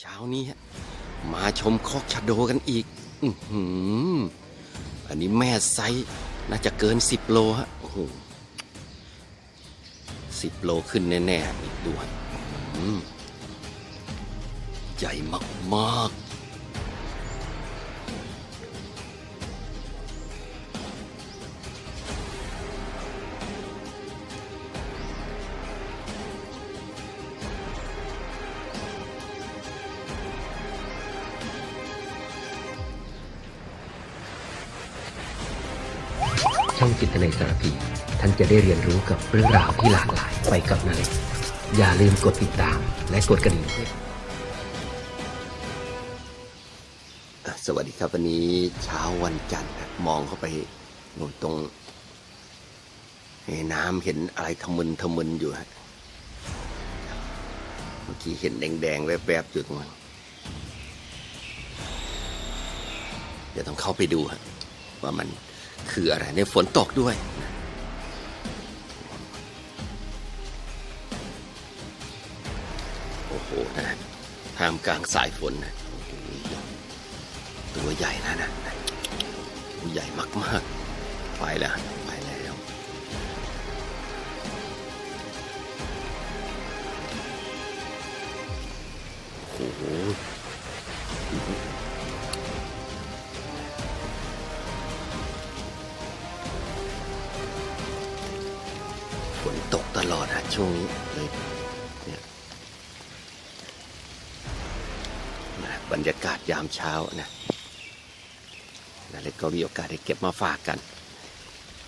เช้านี้มาชมคอกชะโดกันอีกอือหืออันนี้แม่ไซน่าจะเกินสิบโลฮะ โอ้โหสิบโลขึ้นแน่ๆอีกด้วยใหญ่มากๆ ช่องจิตในสารพีท่านจะได้เรียนรู้กับเรื่องราวที่หลากหลายไปกับนาเล็กอย่าลืมกดติดตามและกดกระดิ่งสวัสดีครับวันนี้เช้าวันจันทร์มองเข้าไปนู่นตรงนน้ำเห็นอะไรทะมึนทะมึนอยู่ฮะเมื่อกี้เห็นแดงๆแวบๆอยู่ตรงนั้นเดี๋ยวต้องเข้าไปดูฮะว่ามัน คืออะไรในฝนตกด้วย โอ้โหนะท่ามกลางสายฝนนะตัวใหญ่นะนะตัวใหญ่มากๆ ไปแล้วไปแล้วโอ้โห ลอดฮะช่วงนี้เลยเนี่ยนะบรรยากาศยามเช้านะนะแล้วก็มีโอกาสได้เก็บมาฝากกัน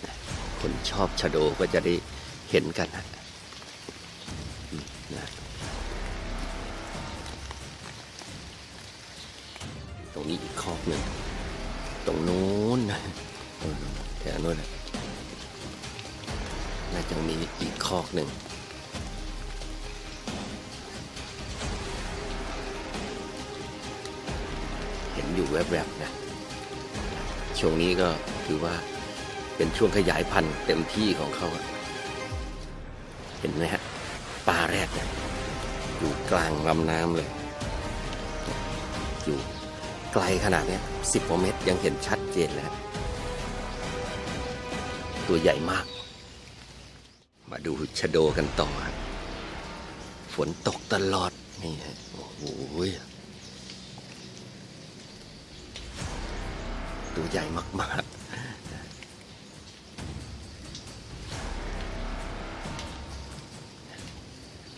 นะคนชอบชะโดก็จะได้เห็นกันนะนะตรงนี้อีกคอกหนึ่งตรงนู้นนะแถวนู้นนะ น่าจะมีอีกคอกหนึ่งเห็นอยู่แวบๆนะช่วงนี้ก็ถือว่าเป็นช่วงขยายพันธุ์เต็มที่ของเขาเห็นไหมฮะปลาแรดเนี่ยอยู่กลางลำน้ำเลย อยู่ไกลขนาดนี้สิบกว่าเมตรยังเห็นชัดเจนแล้วตัวใหญ่มาก มาดูชะโดกันต่อ ฝนตกตลอด นี่ฮะโอ้โหตัวใหญ่มาก ๆ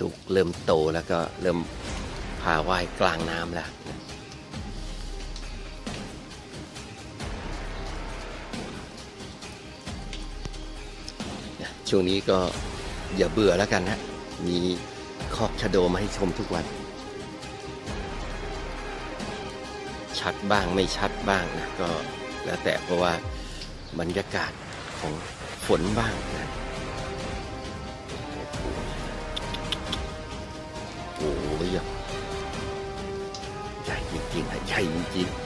ลูกเริ่มโตแล้วก็เริ่มพาว่ายกลางน้ำแล้ว ช่วงนี้ก็อย่าเบื่อแล้วกันนะมีคอกชะโดมาให้ชมทุกวัน ชัดบ้างไม่ชัดบ้างนะก็แล้วแต่เพราะว่าบรรยากาศของฝนบ้างนะโอ้โหใหญ่จริงๆอะใหญ่จริงๆ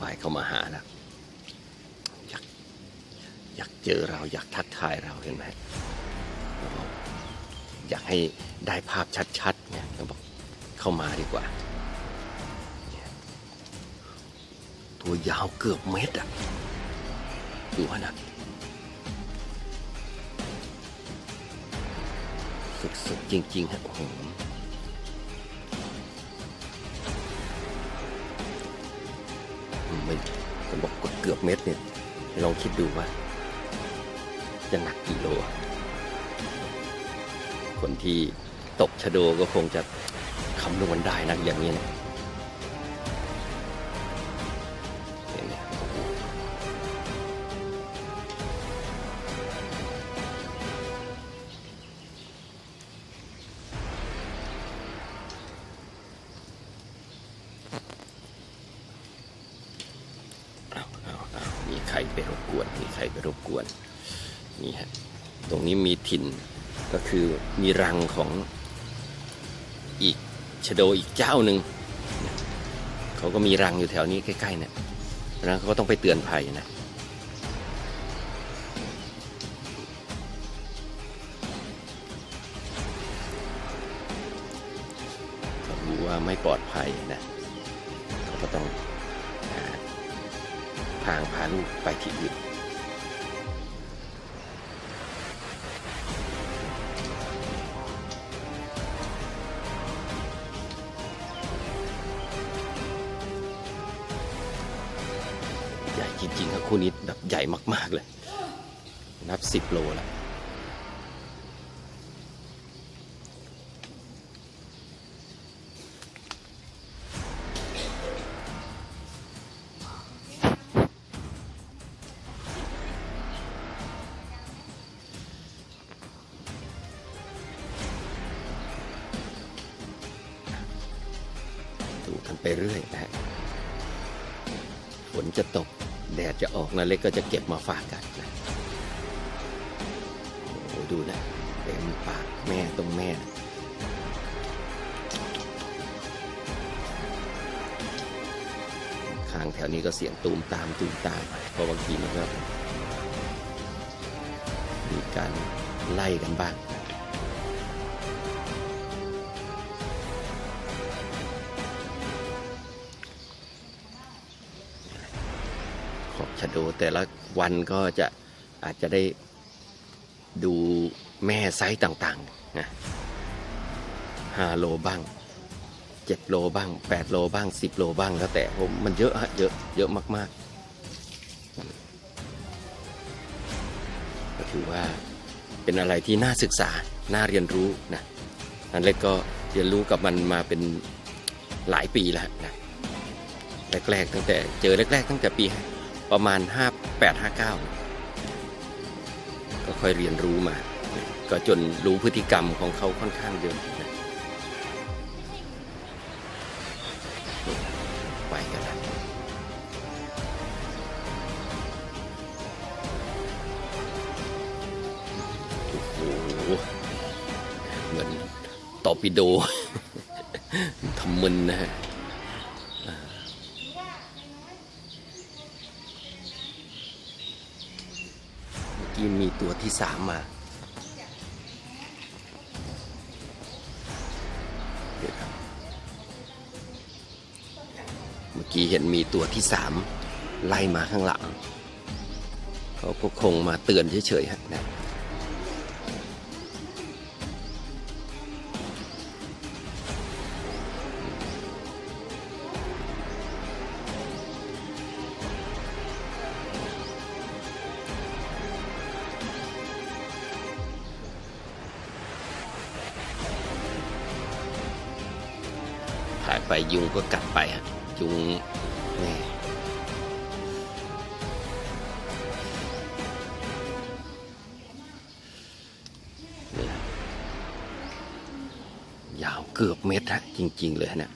วายเข้ามาหาแล้วอยากอยากเจอเราอยากทักทายเราเห็นไหมอยากให้ได้ภาพชัดๆเนี่ยก็บอกเข้ามาดีกว่า ตัวยาวเกือบเมตรอะดูว่านะสุดๆจริงๆฮะโอ้โห ไม่จะบอกเกือบเม็ดเนี่ยลองคิดดูว่า จะหนักกี่โล คนที่ตกชะโดก็คงจะคำนวณได้นะอย่างนี้นะ ถิ่น ก็คือมีรังของอีกชโดอีกเจ้าหนึ่งเขาก็มีรังอยู่แถวนี้ใกล้ๆเนี่ยแล้วเขาก็ต้องไปเตือนภัยนะรู้ว่าไม่ปลอดภัยนะเขาก็ต้องทางพาลูกไปที่อื่น คู่นี้แบบใหญ่มาก ๆ เลย นับสิบโลแล้วดูกันไปเรื่อยนะฮะฝนจะตก ดดจะออกนะเล็กก็จะเก็บมาฝากกันนะโอ้โหดูนะเต็มปากแม่ตรงแม่นะข้างแถวนี้ก็เสียงตูมตามตูมตามเพราะบางทีมันก็มีการไล่กันบ้าง ดู แต่ละวันก็จะอาจจะได้ดูแม่ไซส์ต่างๆนะห้าโลบ้างเจ็ดโลบ้างแปดโลบ้างสิบโลบ้างแล้วแต่ผมมันเยอะฮะเยอะเยอะมากๆ ก็ถือว่าเป็นอะไรที่น่าศึกษา น่าเรียนรู้นะอันเล็กก็เรียนรู้กับมันมาเป็นหลายปีแล้วนะแรกๆตั้งแต่เจอแรกๆ ตั้งแต่ปี ประมาณ 58 59 ก็ค่อยเรียนรู้มา ก็จนรู้พฤติกรรมของเขาค่อนข้างเยอะไปกันละโอ้โหเหมือนตอปิโดทำมึนนะฮะ เมื่อ กี้มีตัวที่สามมา เมื่อกี้เห็นมีตัวที่สามไล่มาข้างหลัง เขาก็คงมาเตือนเฉยๆนะ ถ่ายไปยุงก็กัดไปฮะยุงแม่นี่ยาวเกือบเมตรฮะจริง ๆ เลยฮะเนี่ย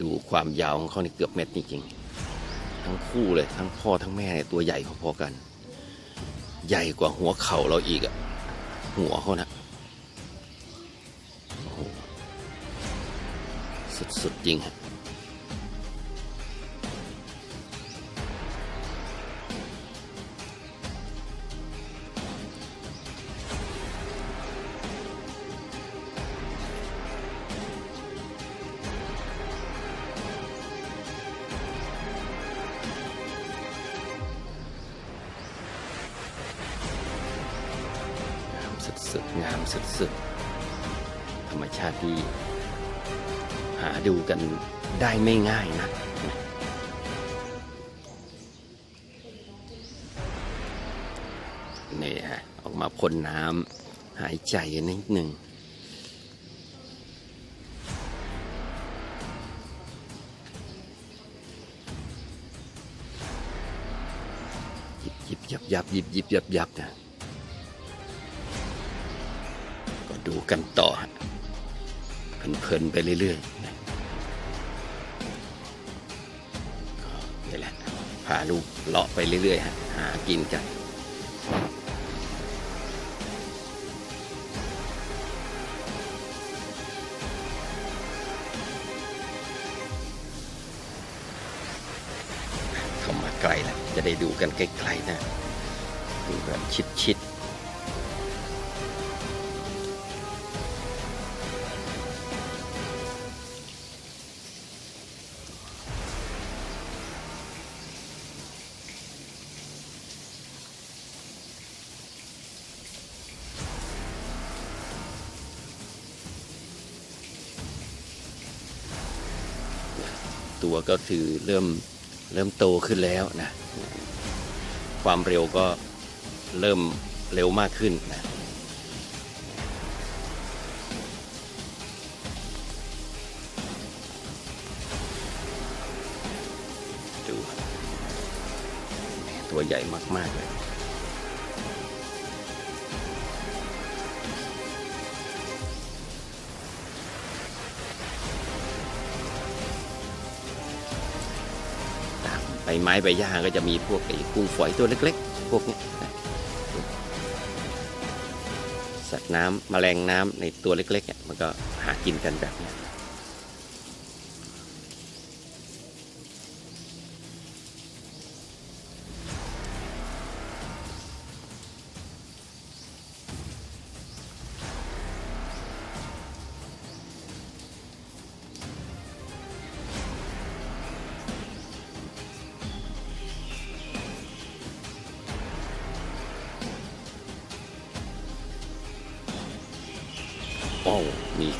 ดูความยาวของเขานี่เกือบเมตรจริงๆ ทั้งคู่เลยทั้งพ่อทั้งแม่เนี่ยตัวใหญ่พอๆกัน ใหญ่กว่าหัวเข่าเราอีกอะหัวเขานะ สุดจริงฮะงามสุดๆงามสุดๆธรรมชาติที่ หาดูกันได้ไม่ง่ายนะนี่ฮะออกมาพ่นน้ำหายใจนิดหนึ่งหยิบหยิบยับยับหยิบหยิบยับยับนะก็ดูกันต่อ เพลินๆไปเรื่อยๆนะนี่แหละพาลูกเลาะไปเรื่อยๆฮะหากินกันเข้ามาใกล้แล้วจะได้ดูกันใกล้ๆนะดูแบบชิด ตัวก็คือเริ่มเริ่มโตขึ้นแล้วนะ ความเร็วก็เริ่มเร็วมากขึ้นนะดูตัวใหญ่มาก ๆ เลย ไม้ใบหญ้าก็จะมีพวกไอ้กุ้งฝอยตัวเล็ก ๆ พวกนี้นะสัตว์น้ำแมลงน้ำในตัวเล็กๆเนี่ยมันก็หากินกันแบบนี้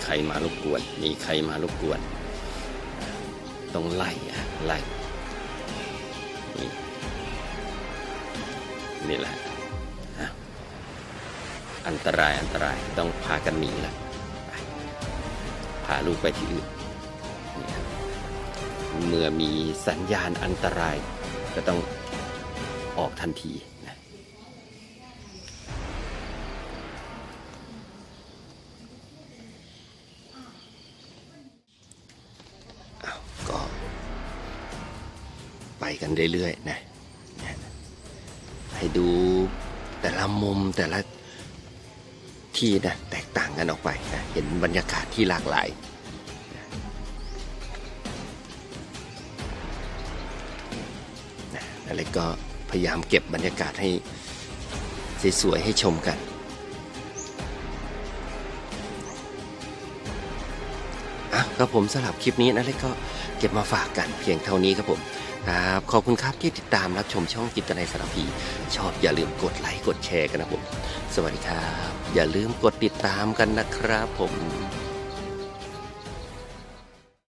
ใครมารบกวน มีใครมารบกวน ต้องไล่อะไล่นี่นี่แหละอันตรายอันตรายต้องพากันหนีละพาลูกไปที่อื่นเมื่อมีสัญญาณอันตรายก็ต้องออกทันที กันเรื่อยๆนะให้ดูแต่ละมุมแต่ละที่นะแตกต่างกันออกไปนะเห็นบรรยากาศที่หลากหลายนะอะไรก็พยายามเก็บบรรยากาศให้สวยๆให้ชมกันอะครับผมสำหรับคลิปนี้นะเล็กก็เก็บมาฝากกันเพียงเท่านี้ครับผม ครับ ขอบคุณครับที่ติดตามรับชมช่องจิตในสารพี ชอบอย่าลืมกดไลค์กดแชร์กันนะผม สวัสดีครับ อย่าลืมกดติดตามกันนะครับผม